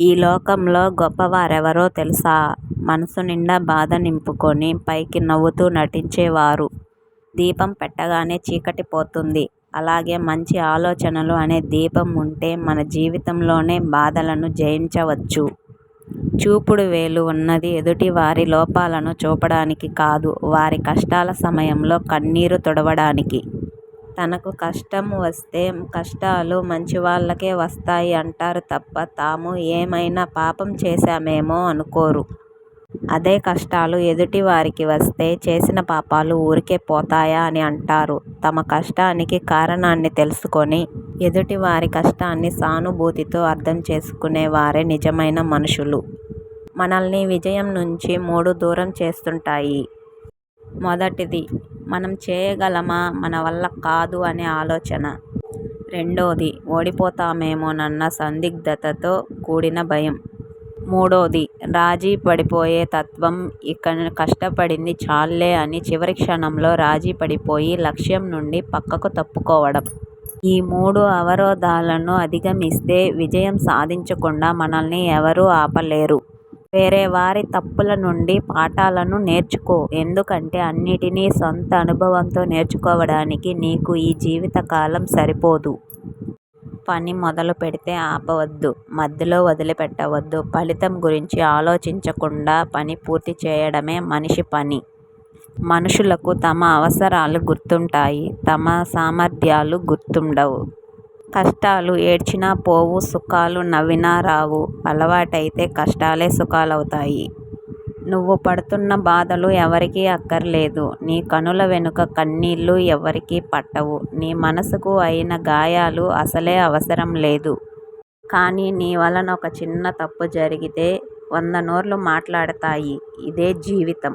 ఈ లోకంలో గొప్పవారెవరో తెలుసా? మనసు నిండా బాధ నింపుకొని పైకి నవ్వుతూ నటించేవారు. దీపం పెట్టగానే చీకటి పోతుంది. అలాగే మంచి ఆలోచనలు అనే దీపం ఉంటే మన జీవితంలోని బాధలను జయించవచ్చు. చూపుడు వేలు ఉన్నది ఎదుటివారి లోపాలను చూపడానికి కాదు వారి కష్టాల సమయంలో కన్నీరు తుడవడానికి. తనకు కష్టం వస్తే కష్టాలు మంచివాళ్ళకే వస్తాయి అంటారు తప్ప తాము ఏమైనా పాపం చేశామేమో అనుకోరు. అదే కష్టాలు ఎదుటి వారికి వస్తే చేసిన పాపాలు ఊరికే పోతాయా అని అంటారు. తమ కష్టానికి కారణాన్ని తెలుసుకొని ఎదుటివారి కష్టాన్ని సానుభూతితో అర్థం చేసుకునే వారే నిజమైన మనుషులు. మనల్ని విజయం నుంచి మూడు దూరం చేస్తుంటాయి. మొదటిది మనం చేయగలమా మన వల్ల కాదు అనే ఆలోచన. రెండోది ఓడిపోతామేమోనన్న సందిగ్ధతతో కూడిన భయం. మూడోది రాజీ పడిపోయే తత్వం ఇక కష్టపడింది చాల్లే అని చివరి క్షణంలో రాజీ పడిపోయి లక్ష్యం నుండి పక్కకు తప్పుకోవడం. ఈ మూడు అవరోధాలను అధిగమిస్తే విజయం సాధించకుండా మనల్ని ఎవరూ ఆపలేరు. వేరే వారి తప్పుల నుండి పాఠాలను నేర్చుకో ఎందుకంటే అన్నిటినీ సొంత అనుభవంతో నేర్చుకోవడానికి నీకు ఈ జీవితకాలం సరిపోదు. పని మొదలుపెడితే ఆపవద్దు. మధ్యలో వదిలిపెట్టవద్దు. ఫలితం గురించి ఆలోచించకుండా పని పూర్తి చేయడమే మనిషి పని. మనుషులకు తమ అవసరాలు గుర్తుంటాయి. తమ సామర్థ్యాలు గుర్తుండవు. కష్టాలు ఏడ్చినా పోవు సుఖాలు నవ్వినా రావు. అలవాటైతే కష్టాలే సుఖాలవుతాయి. నువ్వు పడుతున్న బాధలు ఎవరికీ అక్కర్లేదు. నీ కనుల వెనుక కన్నీళ్ళు ఎవరికీ పట్టవు. నీ మనసుకు అయిన గాయాలు అసలే అవసరం లేదు. కానీ నీ వలన ఒక చిన్న తప్పు జరిగితే వంద నోర్లు మాట్లాడతాయి. ఇదే జీవితం.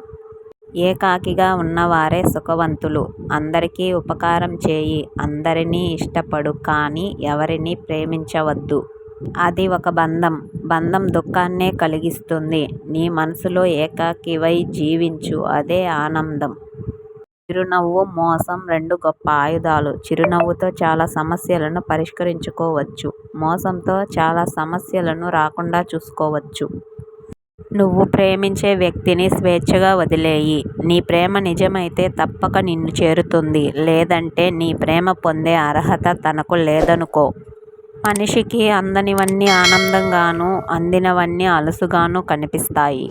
ఏకాకిగా ఉన్నవారే సుఖవంతులు. అందరికీ ఉపకారం చేయి. అందరినీ ఇష్టపడు కానీ ఎవరినీ ప్రేమించవద్దు. అది ఒక బంధం. బంధం దుఃఖాన్నే కలిగిస్తుంది. నీ మనసులో ఏకాకివై జీవించు అదే ఆనందం. చిరునవ్వు, మోసం రెండు గొప్ప ఆయుధాలు. చిరునవ్వుతో చాలా సమస్యలను పరిష్కరించుకోవచ్చు. మోసంతో చాలా సమస్యలను రాకుండా చూసుకోవచ్చు. నువ్వు ప్రేమించే వ్యక్తిని స్వేచ్ఛగా వదిలేయి నీ ప్రేమ నిజమైతే తప్పక నిన్ను చేరుతుంది. లేదంటే నీ ప్రేమ పొందే అర్హత తనకు లేదనుకో. మనిషికి అందనివన్నీ ఆనందంగానూ, అందినవన్నీ అలుసుగానూ కనిపిస్తాయి.